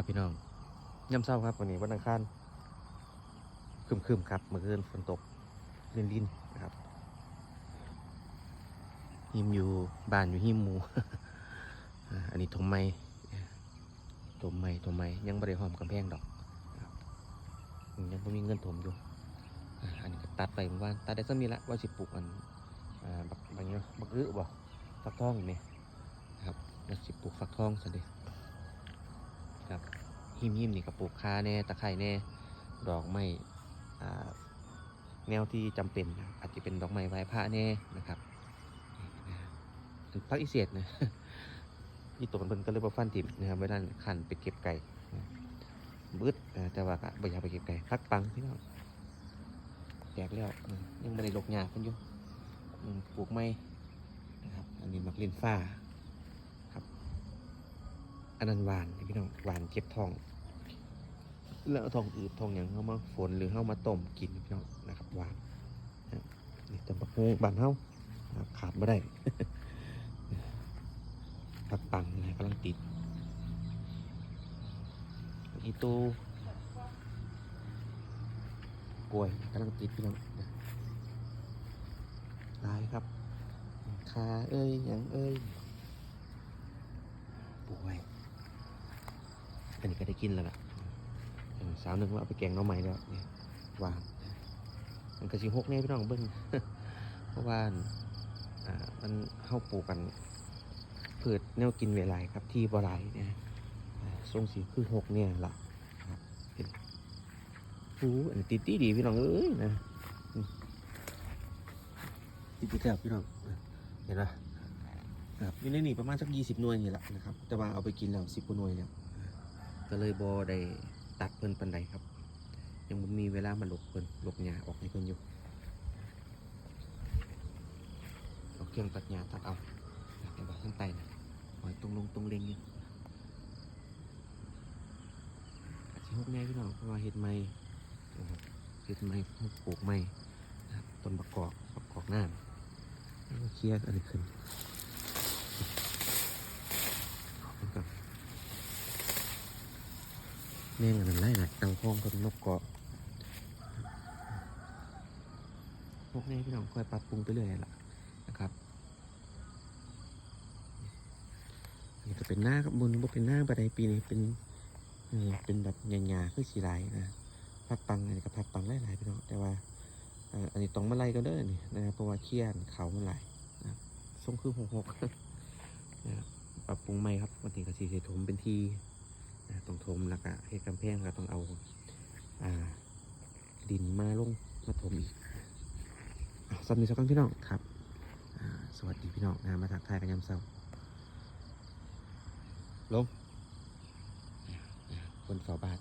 ับพี่น้องย่ำเศร้าครับวันนี้วันอังคารครึมๆครับเมื่อคืนฝนตกลินลินๆนะครับหิมอยู่บ้านอยู่หิมหมูอ่าอันนี้ถมไม้ถมไม้ถมไม้ยังไม่ได้หอมกำแพงดอกยังไม่มีเงินถมอยู่อันนี้ตัดไปเมื่อวานตัดได้สักมีละว่าสิปลูกอันบักบักเนี้ยบักอื้อบ่ฟักทองเนี่ยนะครับว่าสิปลูกฟักทองซะเดิ ครับหิมหิมนี่ก็ปลูกคาแน่ตะไคร่แน่ดอกไม้แนวที่จำเป็นอาจจะเป็นดอกไม้ไหว้พระแน่นะครับพักอีเสียดนะอีตัวมันก็เลยมาฟันติบนะครับเวลาขันไปเก็บไก่บึดนะแต่ว่าก็ไม่อยากไปเก็บไก่พักปังพี่น้องแตกแล้วยังไม่ได้ลกหญ้าเพิ่นอยู่ปลูกไม้นะครับอันนี้มักลินฟ้า อันนั้นหวานพี่น้องหวานเก็บทองแล้วทองอืดทองอย่างเข้ามาฝนหรือเข้ามาต้มกินพี่น้องนะครับหวานนี่ตำบักฮงบานเฮาขาดไม่ได้ผักปังนะกำลังติดอีตูกล้วยกำลังติดพี่น้องลายครับคาเอ้ยหยังเอ้ยป่วย อันนี้ก็ได้กินแล้วล่ะสาวหนึ่งว่าเอาไปแกงน้องใหม่แล้วเนี่ยวานมันก็สิหกแน่พี่น้องเบิ้งเพราะว่าอ่ามันเข้าปลูกกันพืชแนวกินเวลายครับที่บ่หลายเนี่ยทรงสีคือหกเนี่ยล่ะเห็นหูอันนี้ติดตีดีพี่น้องเอ้ยนะติดติดแถบพี่น้องเห็นปะครับอยู่ในนี่ประมาณสักยี่สิบหน่วยนี่แหละนะครับ แต่ว่าเอาไปกินแล้วสิบกว่าหน่วยแล้ว ก็เลยบอได้ตัดเพิ่นปันใดครับ ยังบ่มีเวลามาหลบเพิ่นหลบหญ้าออกให้เพิ่นอยู่เอาเครื่องตัดหญ้าตัดเอาเห็นบ่ข้างใต้นะหอยตรงลงตรงเลงอยู่อาจสิฮกแน่พี่น้องเพราะว่าเฮ็ดไม้นะครับเฮ็ดไม้ปลูกไม้ต้นประกอบประกอบน้ำเคลียร์อันนี้ขึ้นขอบคุณครับ แม่งอันนั้นไล่หนักตังพองกับนกเกาะพวกนี้พี่น้องค่อยปรับปรุงไปเรื่อยล่ะนะครับนี่ก็เป็นหน้าครับบุญบ่เป็นหน้าบันไดปีนี้เป็นเป็นแบบหยาๆคือสีลายนะพักปังอันนี้ก็พักปังหลายๆพี่น้องแต่ว่าอันนี้ต้องมาไล่กันเด้อนี่นะครับเพราะว่าเคียนเขามันหลนะครับทรงคือหกหกนะครับปรับปรุงใหม่ครับวันนี้ก็สีเสถมเป็นที ถมแล้วก็ให้กำแพงก็ต้องเอาอ่า ดินมาลงมาถมอีกอะสวัสดีสักครั้งพี่น้องครับอ่าสวัสดีพี่น้องนะมาทักทายกันยามเช้าลงคนเฝ้าบ้าน